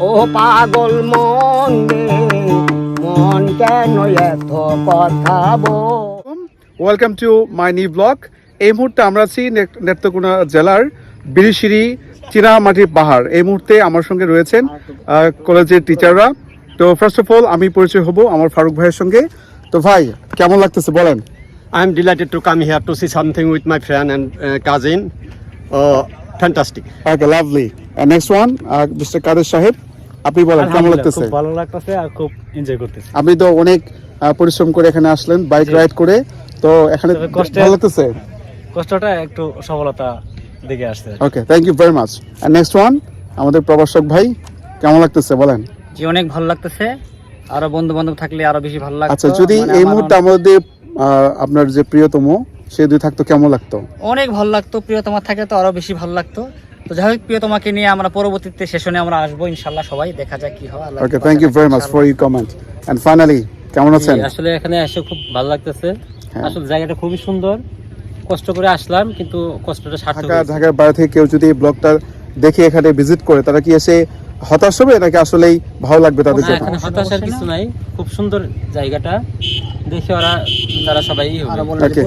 ও পাগল মন মন কেন এত কথা welcome to my new blog এই মুহূর্তে আমরা আছি নে- নেত্রকোনা জেলার বিরিশিরি চীনামাটির পাহাড়। এই মুহূর্তে আমার সঙ্গে রয়েছেন কলেজের টিচাররা তো ফার্স্ট অফ অল আমি পরিচয় হব আমার ফারুক ভাইয়ের সঙ্গে। তো ভাই কেমন লাগতেছে বলেন? I'm delighted to come here to see something with my friend and uh, cousin. Fantastic. Okay lovely next one mister Kader সাহেব আপনি বলেন কেমন লাগতেছে? খুব ভালো লাগতেছে আর খুব এনজয় করতেছি। আপনি তো অনেক পরিশ্রম করে এখানে আসলেন বাইক রাইড করে তো এখানে ভালো লাগতেছে? কষ্টটা একটু সফলতা দিকে আসছে। Okay thank you very much next one আমাদের প্রবাসক ভাই কেমন লাগতেছে বলেন? জি অনেক ভালো লাগতেছে। আরও বন্ধু বান্ধব থাকলে আরও বেশি ভালো লাগতো। আচ্ছা যদি মানে এই মুহূর্তে আমাদের আহ, আপনার যে প্রিয়তম সে দুই থাকতো কেমন লাগতো? অনেক ভালো লাগতো প্রিয়তমা থাকে তো আরও বেশি ভালো লাগতো। তো যাই হোক প্রিয়তমাকে নিয়ে আমরা পরবর্তীতে সেশনে আমরা আসব ইনশাল্লাহ সবাই দেখা যাক কি হয় Allah okay thank you very much for you comment and finally কেমন আছেন? আসলে এখানে এসে খুব ভালো লাগতেছে। হ্যাঁ। আসলে জায়গাটা খুবই সুন্দর। কষ্ট করে আসলাম কিন্তু কষ্টটা সার্থক। ঢাকার বাইরে থেকে কেউ যদি ব্লগটা দেখে এখানে ভিজিট করে তারা কি এসে হতাশ হবে নাকি আসলেই ভালো লাগবে তাদের জন্য? এখানে হতাশার কিছু নাই। খুব সুন্দর জায়গাটা। দেখে ওরা তারা সবাই okay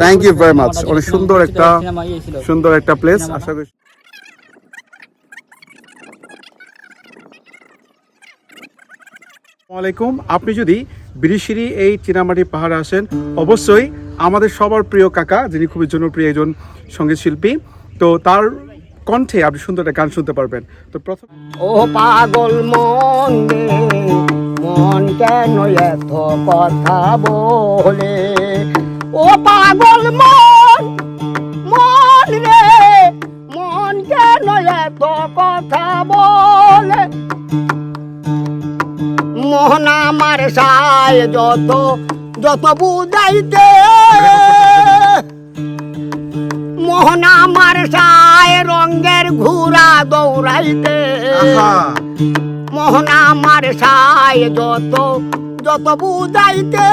thank you very much অনেক সুন্দর একটা। সুন্দর একটা প্লেস আশা করি। আসসালামু আলাইকুম। আপনি যদি বিরিশিরি এই চীনামাটি পাহাড়ে আসেন অবশ্যই আমাদের সবার প্রিয় কাকা যিনি খুবই জনপ্রিয় একজন সংগীত শিল্পী তো তার কণ্ঠে আপনি সুন্দর একটা গান শুনতে পারবেন। তো প্রথম ও পাগল মন মন কেন এত কথা বলে? ও পাগল মন মন রে, মন কেন এত কথা বলে? মোহন আমার সায় যত যত বুঝাইতে। মোহন আমার সায় রঙের ঘুরা দৌড়াইতে? মোহন আমার সায় যত যত বুঝাইতে।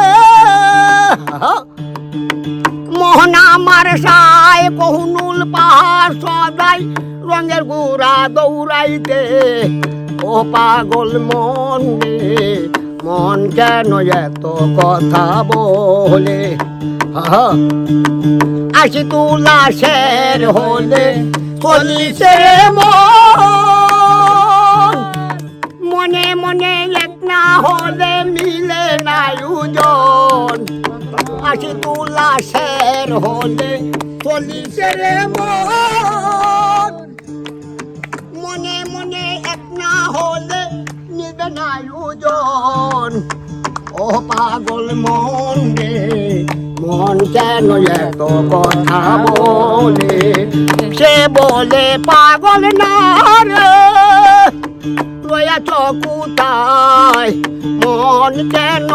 মোহন আমার সায় কহুনুল পাহাড় সদাই রঙের ঘুরা দৌড়াইতে। ও পাগল মন মন কেন এত কথা বলে? হা আশি তুলা শের হলে চল্লিশের মন মনে এক না হলে মিলে না উজন। আশি তুলা শের হলে চল্লিশের মন। কেন এত কথা বলে, সে বলে পাগল না রে। রয়াছ মন কেন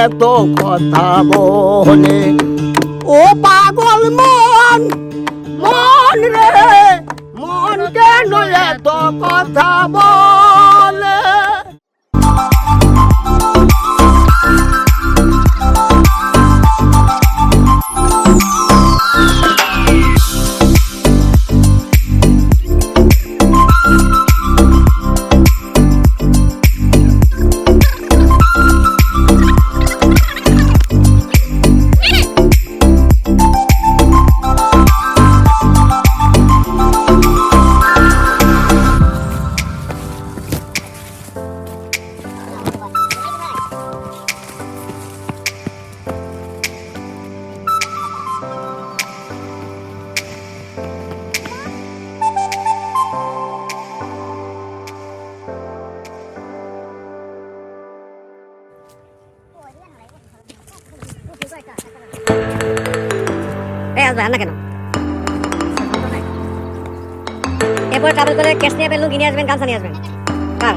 এত কথা বলে। ও পাগল মন মন রে, মন কেন এত কথা বলে। এই না কেন? এরপর ট্রাভেল করে ক্যাশ নিয়ে আসবেন, লুঙ্গি নিয়ে আসবেন, গামছা নিয়ে আসবেন। কার?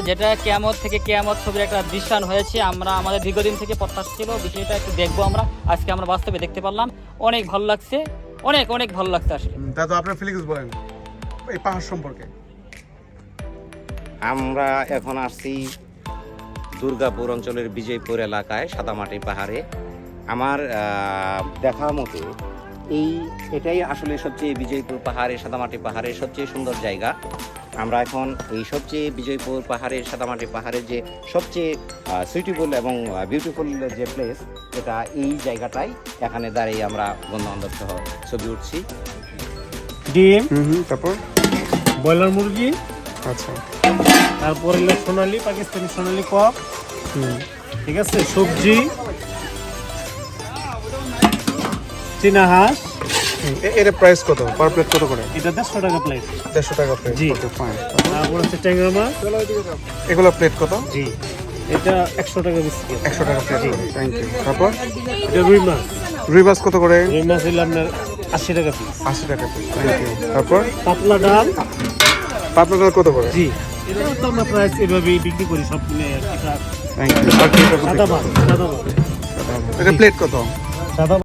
যেটা কেয়ামত থেকে কেয়ামত ছবির একটা দৃশ্যান হয়েছে। আমরা আমাদের দীর্ঘদিন থেকে প্রত্যাশা ছিল বিষয়টা একটু দেখব আমরা। আজকে আমরা বাস্তবে দেখতে পারলাম। অনেক ভালো লাগছে অনেক অনেক ভালো লাগছে আসলে। দাদু আপনার ফিলিংস বলেন। এই পাহাড় সম্পর্কে। আমরা এখন আসছি দুর্গাপুর অঞ্চলের বিজয়পুর এলাকায় সাদামাটি পাহাড়ে। আমার আহ, দেখা মতে এই এটাই আসলে সবচেয়ে বিজয়পুর পাহাড়ে সাদামাটি পাহাড়ের সবচেয়ে সুন্দর জায়গা। আমরা এখন এই সবচেয়ে বিজয়পুর পাহাড়ের সাদামাটি পাহাড়ের যে সবচেয়ে সুইটেবল এবং বিউটিফুল যে প্লেস এটা এই জায়গাটাই এখানে দাঁড়িয়ে আমরা বন্ধু বান্ধব সহ ছবি উঠছি। ডিম তারপর? ব্রয়লার মুরগি আচ্ছা। তারপর সোনালি পাকিস্তানি সোনালি কক ঠিক আছে? সবজি চীনা হাঁস এর প্রাইস কত? পার প্লেট কত করে? এটা দেড়শো টাকা প্লেট দেড়শো টাকা প্লেট জি। ফাইন তারপর হচ্ছে ট্যাংরা মাছ। এগুলো প্লেট কত? জি। এটা একশো টাকা বিস্কিট একশো টাকা প্লেট থ্যাংক ইউ তারপর? এটা রুই মাছ। রুই মাছ কত করে? রুই মাছ হলো আপনার আশি টাকা পিস আশি টাকা পিস থ্যাংক ইউ তারপর? পাতলা ডাল। পাতলা ডাল কত করে? জি। এটা তো আমরা প্রাইস এভাবেই বিক্রি করি সব মিলে থ্যাংক ইউ সাদা ভাত সাদা ভাত এটা প্লেট কত? সাদা